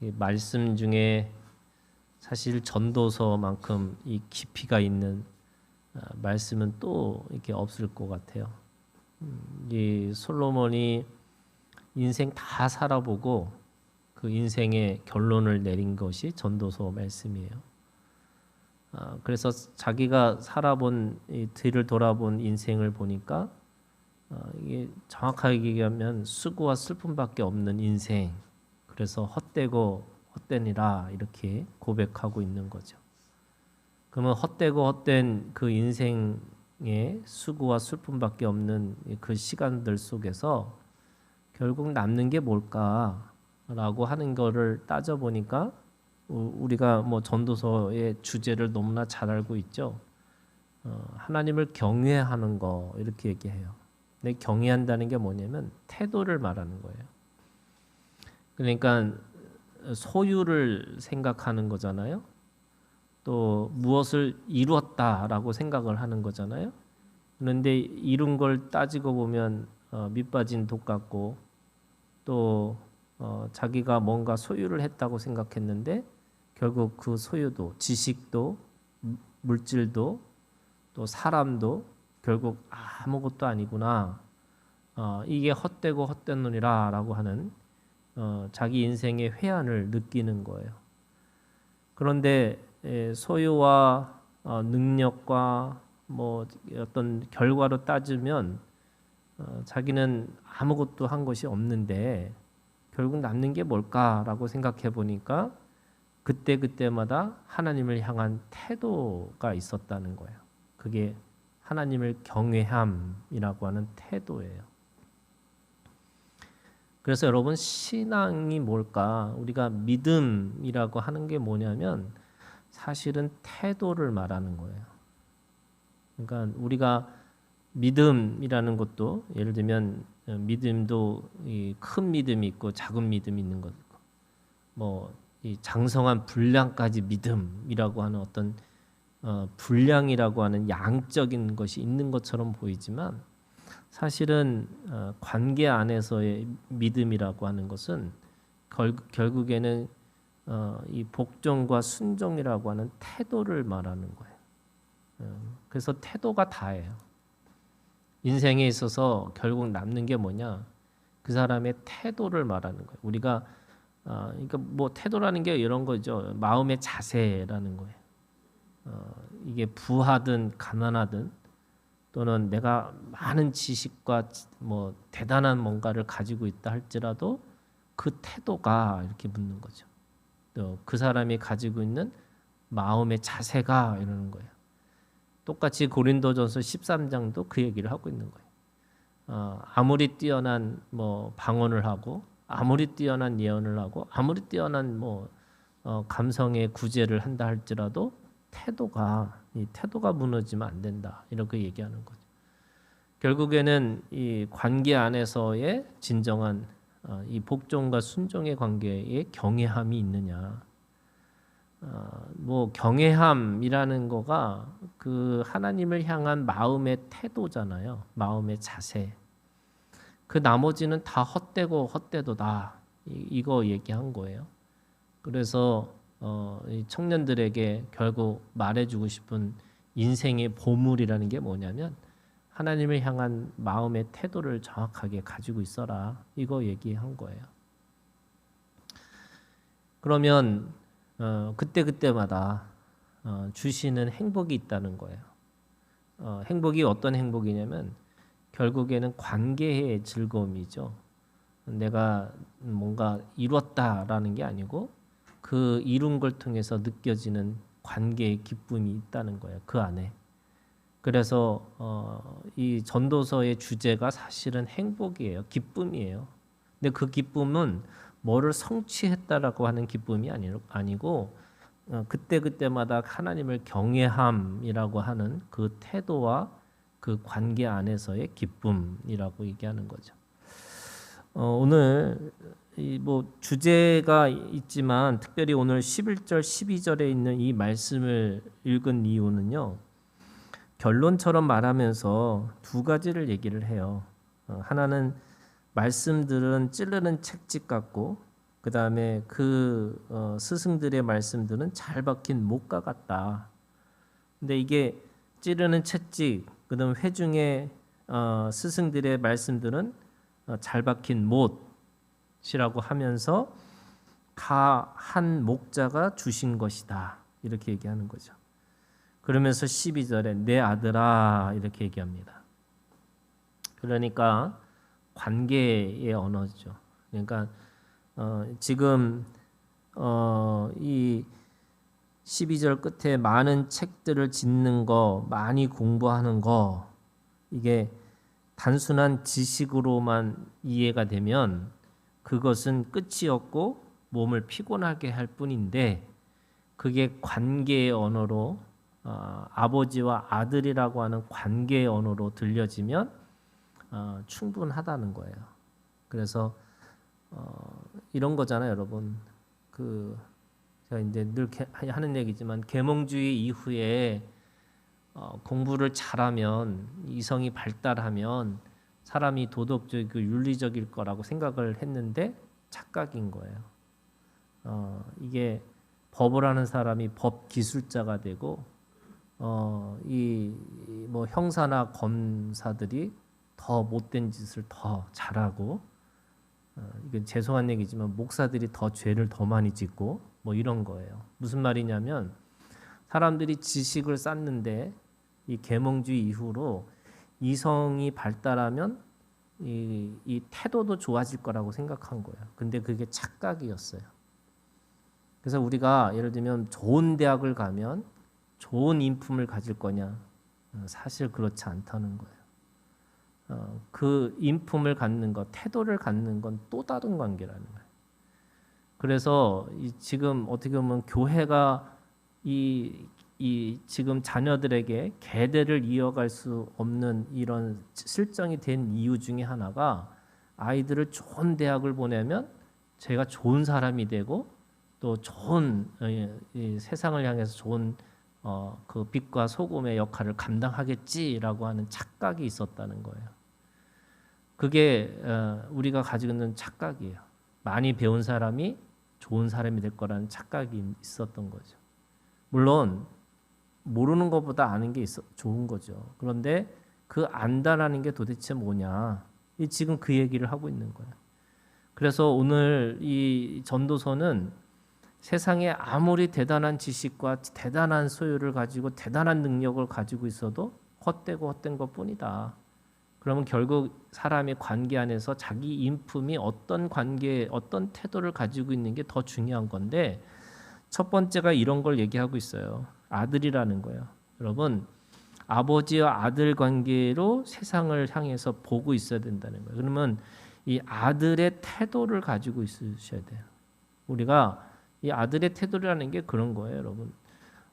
이 말씀 중에 사실 전도서만큼 이 깊이가 있는 아, 말씀은 또 이렇게 없을 것 같아요. 음, 이 솔로몬이 인생 다 살아보고 그 인생의 결론을 내린 것이 전도서 말씀이에요. 아, 그래서 자기가 살아본 이 뒤를 돌아본 인생을 보니까 어, 이게 정확하게 얘기하면 수고와 슬픔밖에 없는 인생. 그래서 헛 되고 헛되니라 이렇게 고백하고 있는 거죠. 그러면 헛되고 헛된 그 인생의 수고와 슬픔밖에 없는 그 시간들 속에서 결국 남는 게 뭘까라고 하는 거를 따져 보니까 우리가 뭐 전도서의 주제를 너무나 잘 알고 있죠. 어, 하나님을 경외하는 거 이렇게 얘기해요. 근데 경외한다는 게 뭐냐면 태도를 말하는 거예요. 그러니까 소유를 생각하는 거잖아요. 또 무엇을 이루었다라고 생각을 하는 거잖아요. 그런데 이룬 걸 따지고 보면 어, 밑빠진 독 같고 또 어, 자기가 뭔가 소유를 했다고 생각했는데 결국 그 소유도 지식도 물질도 또 사람도 결국 아무것도 아니구나. 어, 이게 헛되고 헛된 논이라라고 하는 어, 자기 인생의 회한을 느끼는 거예요. 그런데 에, 소유와 어, 능력과 뭐 어떤 결과로 따지면 어, 자기는 아무것도 한 것이 없는데 결국 남는 게 뭘까라고 생각해 보니까 그때 그때마다 하나님을 향한 태도가 있었다는 거예요. 그게 하나님을 경외함이라고 하는 태도예요. 그래서 여러분 신앙이 뭘까? 우리가 믿음이라고 하는 게 뭐냐면 사실은 태도를 말하는 거예요. 그러니까 우리가 믿음이라는 것도 예를 들면 믿음도 큰 믿음이 있고 작은 믿음이 있는 거고 뭐이 장성한 분량까지 믿음이라고 하는 어떤 어, 분량이라고 하는 양적인 것이 있는 것처럼 보이지만 사실은 어, 관계 안에서의 믿음이라고 하는 것은 결, 결국에는 어, 이 복종과 순종이라고 하는 태도를 말하는 거예요. 어, 그래서 태도가 다예요. 인생에 있어서 결국 남는 게 뭐냐? 그 사람의 태도를 말하는 거예요. 우리가 어, 그러니까 뭐 태도라는 게 이런 거죠. 마음의 자세라는 거예요. 어, 이게 부하든 가난하든 또는 내가 많은 지식과 뭐 대단한 뭔가를 가지고 있다 할지라도 그 태도가 이렇게 묻는 거죠. 또 그 사람이 가지고 있는 마음의 자세가 이러는 거예요. 똑같이 고린도전서 13장도 그 얘기를 하고 있는 거예요. 어, 아무리 뛰어난 뭐 방언을 하고 아무리 뛰어난 예언을 하고 아무리 뛰어난 뭐 어, 감성의 구제를 한다 할지라도 태도가 이 태도가 무너지면 안 된다 이렇게 얘기하는 거죠. 결국에는 이 관계 안에서의 진정한 어, 이 복종과 순종의 관계에 경외함이 있느냐. 어, 뭐 경외함이라는 거가 그 하나님을 향한 마음의 태도잖아요. 마음의 자세. 그 나머지는 다 헛되고 헛되도다. 이거 얘기한 거예요. 그래서 어, 청년들에게 결국 말해주고 싶은 인생의 보물이라는 게 뭐냐면 하나님을 향한 마음의 태도를 정확하게 가지고 있어라. 이거 얘기한 거예요. 그러면 어, 그때 그때마다 어, 주시는 행복이 있다는 거예요. 어, 행복이 어떤 행복이냐면 결국에는 관계의 즐거움이죠. 내가 뭔가 이뤘다라는 게 아니고 그 이룬 걸 통해서 느껴지는 관계의 기쁨이 있다는 거예요. 그 안에. 그래서 어, 이 전도서의 주제가 사실은 행복이에요. 기쁨이에요. 근데 그 기쁨은 뭐를 성취했다라고 하는 기쁨이 아니, 아니고 어, 그때 그때마다 하나님을 경외함이라고 하는 그 태도와 그 관계 안에서의 기쁨이라고 얘기하는 거죠. 어, 오늘 뭐 주제가 있지만 특별히 오늘 11절 12절에 있는 이 말씀을 읽은 이유는요. 결론처럼 말하면서 두 가지를 얘기를 해요. 어, 하나는 말씀들은 찌르는 책집 같고 그 다음에 그 어, 스승들의 말씀들은 잘 박힌 목과 같다. 근데 이게 찌르는 채찍, 그다음 회중의 어, 스승들의 말씀들은 어, 잘 박힌 못 이라고 하면서 다한 목자가 주신 것이다. 이렇게 얘기하는 거죠. 그러면서 12절에 내 아들아 이렇게 얘기합니다. 그러니까 관계의 언어죠. 그러니까 어, 지금 어, 이 12절 끝에 많은 책들을 짓는 거, 많이 공부하는 거 이게 단순한 지식으로만 이해가 되면 그것은 끝이 없고 몸을 피곤하게 할 뿐인데 그게 관계의 언어로 어, 아버지와 아들이라고 하는 관계의 언어로 들려지면 어, 충분하다는 거예요. 그래서 어, 이런 거잖아요, 여러분. 그 제가 이제 늘 개, 하는 얘기지만 계몽주의 이후에 어, 공부를 잘하면 이성이 발달하면 사람이 도덕적이고 윤리적일 거라고 생각을 했는데 착각인 거예요. 어, 이게 법을 하는 사람이 법 기술자가 되고 어, 이뭐 형사나 검사들이 더 못된 짓을 더 잘하고 어, 이건 죄송한 얘기지만 목사들이 더 죄를 더 많이 짓고 뭐 이런 거예요. 무슨 말이냐면 사람들이 지식을 쌓는데 이 계몽주의 이후로 이성이 발달하면 이, 이 태도도 좋아질 거라고 생각한 거예요. 근데 그게 착각이었어요. 그래서 우리가 예를 들면 좋은 대학을 가면 좋은 인품을 가질 거냐? 어, 사실 그렇지 않다는 거예요. 어, 그 인품을 갖는 것, 태도를 갖는 건 또 다른 관계라는 거예요. 그래서 이 지금 어떻게 보면 교회가 이, 이 지금 자녀들에게 계대를 이어갈 수 없는 이런 실정이 된 이유 중에 하나가 아이들을 좋은 대학을 보내면 제가 좋은 사람이 되고 또 좋은 이 세상을 향해서 좋은 어, 그 빛과 소금의 역할을 감당하겠지라고 하는 착각이 있었다는 거예요. 그게 어, 우리가 가지고 있는 착각이에요. 많이 배운 사람이 좋은 사람이 될 거라는 착각이 있었던 거죠. 물론 모르는 것보다 아는 게 있어 좋은 거죠. 그런데 그 안다라는 게 도대체 뭐냐? 이 지금 그 얘기를 하고 있는 거예요. 그래서 오늘 이 전도서는 세상에 아무리 대단한 지식과 대단한 소유를 가지고 대단한 능력을 가지고 있어도 헛되고 헛된 것 뿐이다. 그러면 결국 사람의 관계 안에서 자기 인품이 어떤 관계, 어떤 태도를 가지고 있는 게 더 중요한 건데 첫 번째가 이런 걸 얘기하고 있어요. 아들이라는 거예요. 여러분, 아버지와 아들 관계로 세상을 향해서 보고 있어야 된다는 거예요. 그러면 이 아들의 태도를 가지고 있으셔야 돼요. 우리가 이 아들의 태도라는 게 그런 거예요, 여러분.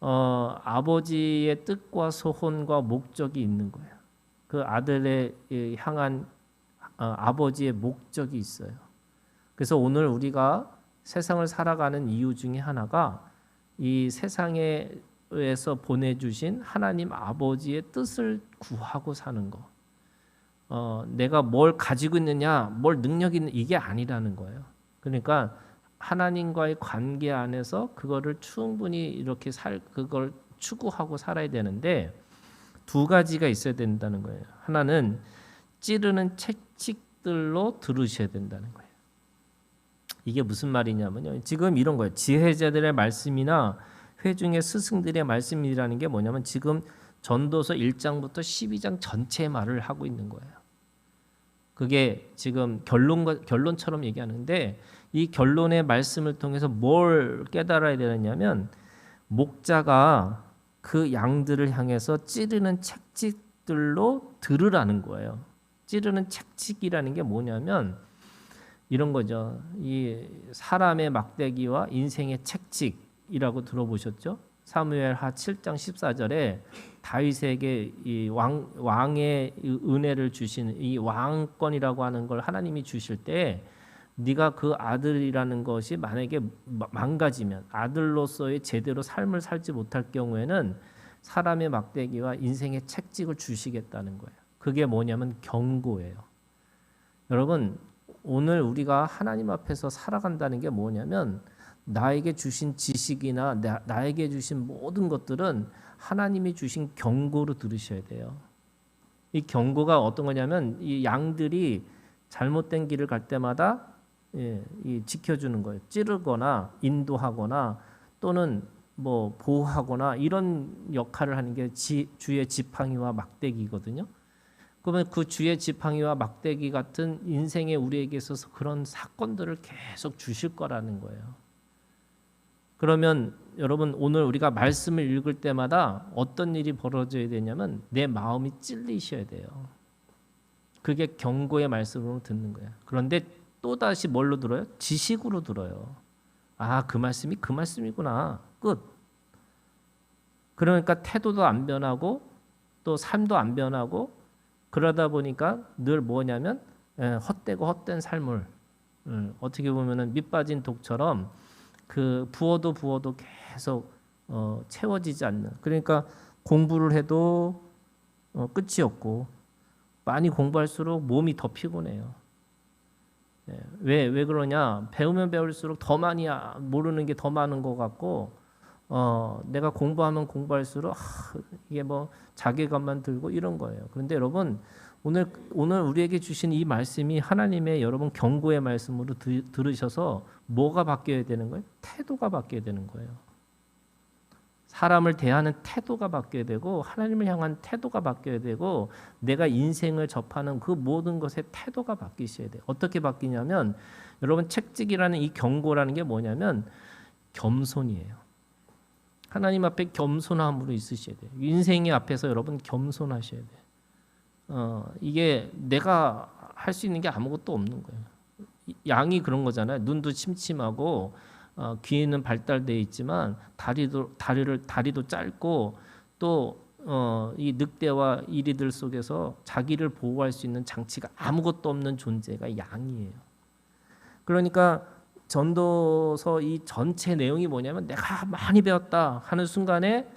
어, 아버지의 뜻과 소원과 목적이 있는 거예요. 그 아들의 향한 어, 아버지의 목적이 있어요. 그래서 오늘 우리가 세상을 살아가는 이유 중에 하나가 이 세상 에서 보내주신 하나님 아버지의 뜻을 구하고 사는 거. 어, 내가 뭘 가지고 있느냐, 뭘 능력이 있는 이게 아니라는 거예요. 그러니까 하나님과의 관계 안에서 그거를 충분히 이렇게 살 그걸 추구하고 살아야 되는데 두 가지가 있어야 된다는 거예요. 하나는 찌르는 채찍들로 들으셔야 된다는 거예요. 이게 무슨 말이냐면요. 지금 이런 거예요. 지혜자들의 말씀이나 회중의 스승들의 말씀이라는 게 뭐냐면 지금 전도서 1장부터 12장 전체의 말을 하고 있는 거예요. 그게 지금 결론 결론처럼 얘기하는데 이 결론의 말씀을 통해서 뭘 깨달아야 되느냐면 목자가 그 양들을 향해서 찌르는 책찍들로 들으라는 거예요. 찌르는 책찍이라는 게 뭐냐면 이런 거죠. 이 사람의 막대기와 인생의 책찍 이라고 들어보셨죠? 사무엘 하 7장 14절에 다윗에게 이 왕, 왕의 은혜를 주시는 이 왕권이라고 하는 걸 하나님이 주실 때 네가 그 아들이라는 것이 만약에 망가지면 아들로서의 제대로 삶을 살지 못할 경우에는 사람의 막대기와 인생의 책찍을 주시겠다는 거예요. 그게 뭐냐면 경고예요. 여러분 오늘 우리가 하나님 앞에서 살아간다는 게 뭐냐면 나에게 주신 지식이나 나, 나에게 주신 모든 것들은 하나님이 주신 경고로 들으셔야 돼요. 이 경고가 어떤 거냐면 이 양들이 잘못된 길을 갈 때마다 예, 이 지켜주는 거예요. 찌르거나 인도하거나 또는 뭐 보호하거나 이런 역할을 하는 게 지, 주의 지팡이와 막대기거든요. 그러면 그 주의 지팡이와 막대기 같은 인생에 우리에게 있어서 그런 사건들을 계속 주실 거라는 거예요. 그러면 여러분 오늘 우리가 말씀을 읽을 때마다 어떤 일이 벌어져야 되냐면 내 마음이 찔리셔야 돼요. 그게 경고의 말씀으로 듣는 거예요. 그런데 또 다시 뭘로 들어요? 지식으로 들어요. 아, 그 말씀이 그 말씀이구나. 끝. 그러니까 태도도 안 변하고 또 삶도 안 변하고 그러다 보니까 늘 뭐냐면 예, 헛되고 헛된 삶을 음, 어떻게 보면은 밑빠진 독처럼 그 부어도 부어도 계속 어, 채워지지 않는 그러니까 공부를 해도 어, 끝이 없고 많이 공부할수록 몸이 더 피곤해요. 예, 왜, 왜 그러냐? 배우면 배울수록 더 많이 아- 모르는 게 더 많은 것 같고, 어, 내가 공부하면 공부할수록 하, 이게 뭐 자괴감만 들고 이런 거예요. 그런데 여러분 오늘 오늘 우리에게 주신 이 말씀이 하나님의 여러분 경고의 말씀으로 드, 들으셔서 뭐가 바뀌어야 되는 거예요? 태도가 바뀌어야 되는 거예요. 사람을 대하는 태도가 바뀌어야 되고 하나님을 향한 태도가 바뀌어야 되고 내가 인생을 접하는 그 모든 것의 태도가 바뀌셔야 돼요. 어떻게 바뀌냐면 여러분 책직이라는 이 경고라는 게 뭐냐면 겸손이에요. 하나님 앞에 겸손함으로 있으셔야 돼요. 인생의 앞에서 여러분 겸손하셔야 돼요. 어, 이게 내가 할 수 있는 게 아무것도 없는 거예요. 이- 양이 그런 거잖아요. 눈도 침침하고 어, 귀는 발달돼 있지만 다리도 다리를 다리도 짧고 또 어, 이 늑대와 이리들 속에서 자기를 보호할 수 있는 장치가 아무것도 없는 존재가 양이에요. 그러니까 전도서 이 전체 내용이 뭐냐면 내가 많이 배웠다 하는 순간에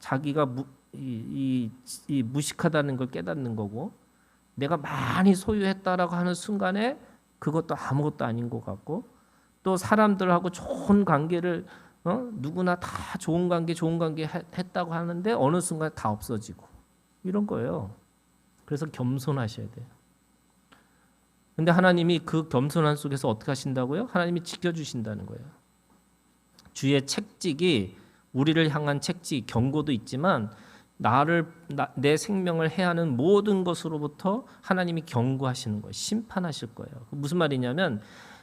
자기가 무, 이, 이, 이 무식하다는 걸 깨닫는 거고 내가 많이 소유했다라고 하는 순간에 그것도 아무것도 아닌 것 같고 또 사람들하고 좋은 관계를 어? 누구나 다 좋은 관계 좋은 관계 해- 했다고 하는데 어느 순간 다 없어지고 이런 거예요. 그래서 겸손하셔야 돼요. 근데 하나님이 그 겸손한 속에서 어떻게 하신다고요? 하나님이 지켜주신다는 거예요. 주의 책직이 우리를 향한 책직 경고도 있지만 나를 나, 내 생명을 해하는 모든 것으로부터 하나님이 경고하시는 거예요. 심판하실 거예요. 그 무슨 말이냐면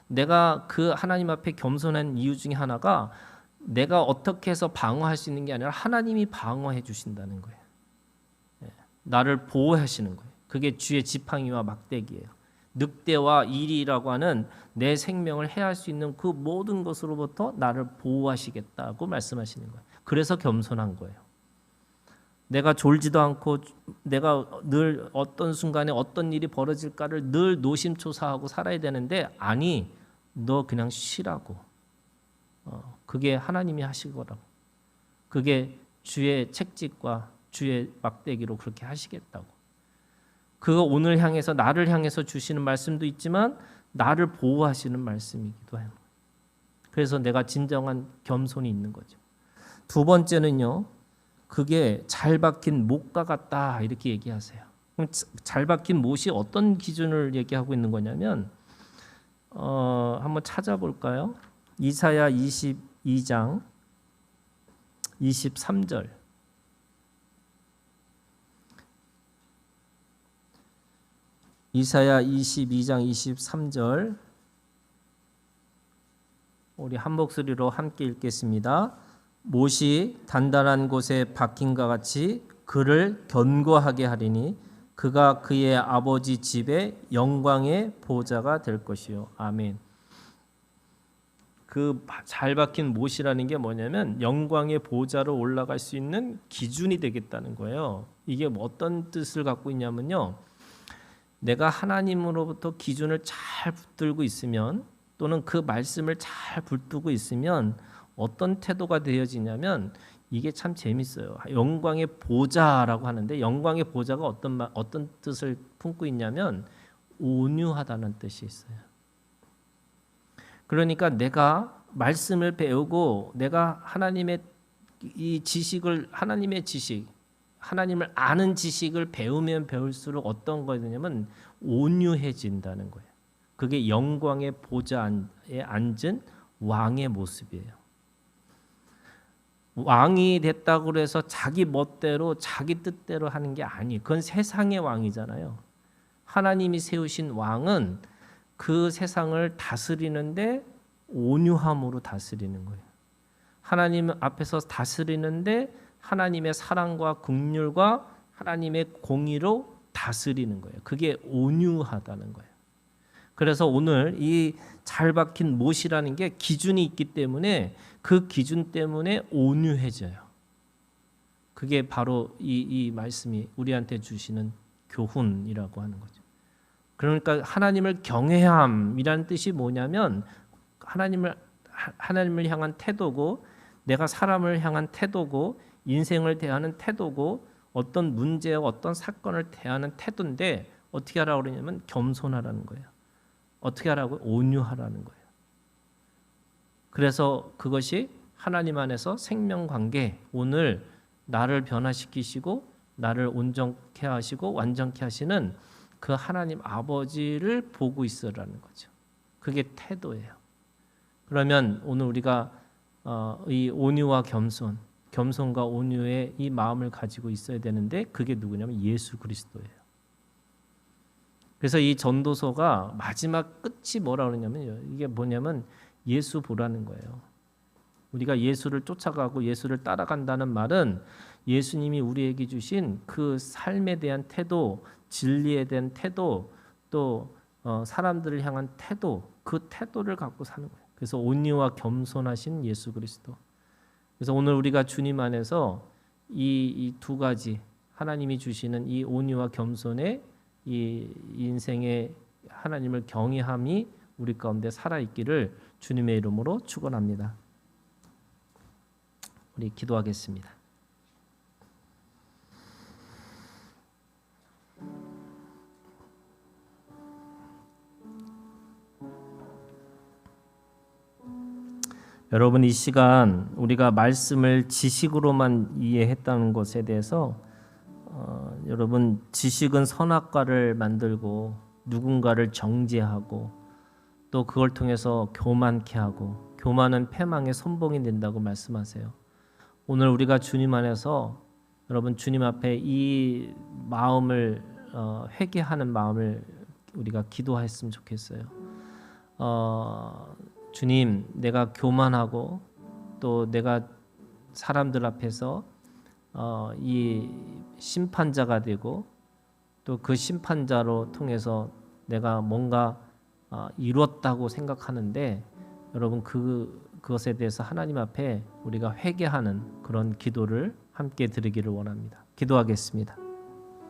내가 그 하나님 앞에 겸손한 이유 중에 하나가 내가 어떻게 해서 방어할 수 있는 게 아니라 하나님이 방어해 주신다는 거예요. 예, 나를 보호하시는 거예요. 그게 주의 지팡이와 막대기예요. 늑대와 일이라고 하는 내 생명을 해할 수 있는 그 모든 것으로부터 나를 보호하시겠다고 말씀하시는 거예요. 그래서 겸손한 거예요. 내가 졸지도 않고 내가 늘 어떤 순간에 어떤 일이 벌어질까를 늘 노심초사하고 살아야 되는데 아니 너 그냥 쉬라고 어, 그게 하나님이 하실 거라고 그게 주의 책직과 주의 막대기로 그렇게 하시겠다고 그거 오늘 향해서 나를 향해서 주시는 말씀도 있지만 나를 보호하시는 말씀이기도 해요. 그래서 내가 진정한 겸손이 있는 거죠. 두 번째는요. 그게 잘 박힌 목과 같다 이렇게 얘기하세요. 그럼 자- 잘 박힌 못이 어떤 기준을 얘기하고 있는 거냐면 어, 한번 찾아볼까요? 이사야 22장 23절 이사야 22장 23절 우리 한 목소리로 함께 읽겠습니다. 못이 단단한 곳에 박힌과 같이 그를 견고하게 하리니 그가 그의 아버지 집에 영광의 보좌가 될 것이요. 아멘. 그 잘 박힌 못이라는 게 뭐냐면 영광의 보좌로 올라갈 수 있는 기준이 되겠다는 거예요. 이게 뭐 어떤 뜻을 갖고 있냐면요. 내가 하나님으로부터 기준을 잘 붙들고 있으면 또는 그 말씀을 잘 붙들고 있으면 어떤 태도가 되어지냐면 이게 참 재밌어요. 영광의 보좌라고 하는데 영광의 보좌가 어떤 말, 어떤 뜻을 품고 있냐면 온유하다는 뜻이 있어요. 그러니까 내가 말씀을 배우고 내가 하나님의 이 지식을 하나님의 지식 하나님을 아는 지식을 배우면 배울수록 어떤 거냐면 온유해진다는 거예요. 그게 영광의 보좌에 앉은 왕의 모습이에요. 왕이 됐다고 해서 자기 멋대로 자기 뜻대로 하는 게 아니. 그건 세상의 왕이잖아요. 하나님이 세우신 왕은 그 세상을 다스리는데 온유함으로 다스리는 거예요. 하나님 앞에서 다스리는데 하나님의 사랑과 긍휼과 하나님의 공의로 다스리는 거예요. 그게 온유하다는 거예요. 그래서 오늘 이 잘 박힌 못이라는 게 기준이 있기 때문에 그 기준 때문에 온유해져요. 그게 바로 이, 이 말씀이 우리한테 주시는 교훈이라고 하는 거죠. 그러니까 하나님을 경외함이라는 뜻이 뭐냐면 하나님을 하나님을 향한 태도고 내가 사람을 향한 태도고 인생을 대하는 태도고 어떤 문제와 어떤 사건을 대하는 태도인데 어떻게 하라고 그러냐면 겸손하라는 거예요. 어떻게 하라고 온유하라는 거예요. 그래서 그것이 하나님 안에서 생명 관계 오늘 나를 변화시키시고 나를 온전케 하시고 완전케 하시는 그 하나님 아버지를 보고 있으라는 거죠. 그게 태도예요. 그러면 오늘 우리가 어, 이 온유와 겸손, 겸손과 온유의 이 마음을 가지고 있어야 되는데 그게 누구냐면 예수 그리스도예요. 그래서 이 전도서가 마지막 끝이 뭐라 그러냐면요. 이게 뭐냐면 예수 보라는 거예요. 우리가 예수를 쫓아가고 예수를 따라간다는 말은 예수님이 우리에게 주신 그 삶에 대한 태도, 진리에 대한 태도, 또 어, 사람들을 향한 태도, 그 태도를 갖고 사는 거예요. 그래서 온유와 겸손하신 예수 그리스도. 그래서 오늘 우리가 주님 안에서 이 두 가지 하나님이 주시는 이 온유와 겸손의 이 인생의 하나님을 경외함이 우리 가운데 살아 있기를 주님의 이름으로 축원합니다. 우리 기도하겠습니다. 여러분 이 시간 우리가 말씀을 지식으로만 이해했다는 것에 대해서 어, 여러분 지식은 선악과를 만들고 누군가를 정죄하고 또 그걸 통해서 교만케 하고 교만은 패망의 선봉이 된다고 말씀하세요. 오늘 우리가 주님 안에서 여러분 주님 앞에 이 마음을 어, 회개하는 마음을 우리가 기도했으면 좋겠어요. 어, 주님, 내가 교만하고 또 내가 사람들 앞에서 어, 이 심판자가 되고 또 그 심판자로 통해서 내가 뭔가 어, 이루었다고 생각하는데 여러분 그 그것에 대해서 하나님 앞에 우리가 회개하는 그런 기도를 함께 드리기를 원합니다. 기도하겠습니다.